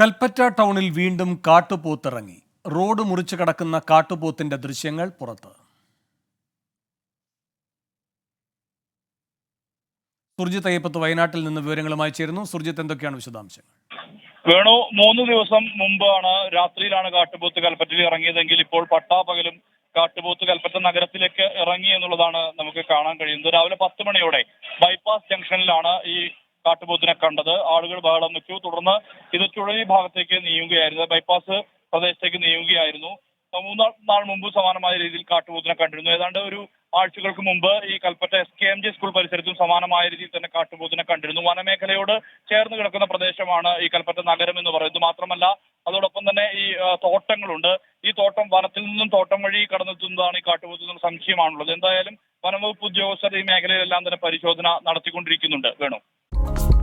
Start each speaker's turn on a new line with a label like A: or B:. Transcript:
A: കൽപ്പറ്റ ടൗണിൽ വീണ്ടും കാട്ടുപോത്തിറങ്ങി. റോഡ് മുറിച്ചു കടക്കുന്ന കാട്ടുപോത്തിന്റെ ദൃശ്യങ്ങൾ പുറത്ത്. സുർജിത്ത് അയ്യപ്പത്ത് വയനാട്ടിൽ നിന്ന് വിവരങ്ങളുമായി ചേരുന്നു. സുർജിത്ത് എന്തൊക്കെയാണ് വിശദാംശങ്ങൾ?
B: വേണു മൂന്ന് ദിവസം മുമ്പാണ് രാത്രിയിലാണ് കാട്ടുപോത്ത് കൽപ്പറ്റയിൽ ഇറങ്ങിയതെങ്കിൽ ഇപ്പോൾ പട്ടാപകലും കാട്ടുപോത്ത് കൽപ്പറ്റ നഗരത്തിലേക്ക് ഇറങ്ങി എന്നുള്ളതാണ് നമുക്ക് കാണാൻ കഴിയുന്നത്. രാവിലെ പത്ത് മണിയോടെ ബൈപ്പാസ് ജംഗ്ഷനിലാണ് ഈ കാട്ടുപോത്തിനെ കണ്ടത്. ആളുകൾ ബഹളം വെച്ചു. തുടർന്ന് ഇത് ചുഴലി ഭാഗത്തേക്ക് നീങ്ങുകയായിരുന്നു. ബൈപ്പാസ് പ്രദേശത്തേക്ക് നീങ്ങുകയായിരുന്നു. മൂന്നാം നാൾ മുമ്പ് സമാനമായ രീതിയിൽ കാട്ടുപോത്തിനെ കണ്ടിരുന്നു. ഏതാണ്ട് ഒരു ആഴ്ചകൾക്ക് മുമ്പ് ഈ Kalpetta S K M J school പരിസരത്തും സമാനമായ രീതിയിൽ തന്നെ കാട്ടുപോത്തിനെ കണ്ടിരുന്നു. വനമേഖലയോട് ചേർന്ന് കിടക്കുന്ന പ്രദേശമാണ് ഈ കൽപ്പറ്റ നഗരം എന്ന് പറയുന്നത്. മാത്രമല്ല അതോടൊപ്പം തന്നെ ഈ തോട്ടങ്ങളുണ്ട്. ഈ തോട്ടം വനത്തിൽ നിന്നും തോട്ടം വഴി കടന്നെത്തുന്നതാണ് ഈ കാട്ടുപോത്തിൽ നിന്നും സംശയമാണുള്ളത്. എന്തായാലും വനംവകുപ്പ് ഉദ്യോഗസ്ഥർ ഈ മേഖലയിലെല്ലാം തന്നെ പരിശോധന നടത്തിക്കൊണ്ടിരിക്കുന്നുണ്ട്. വേണു. Bye.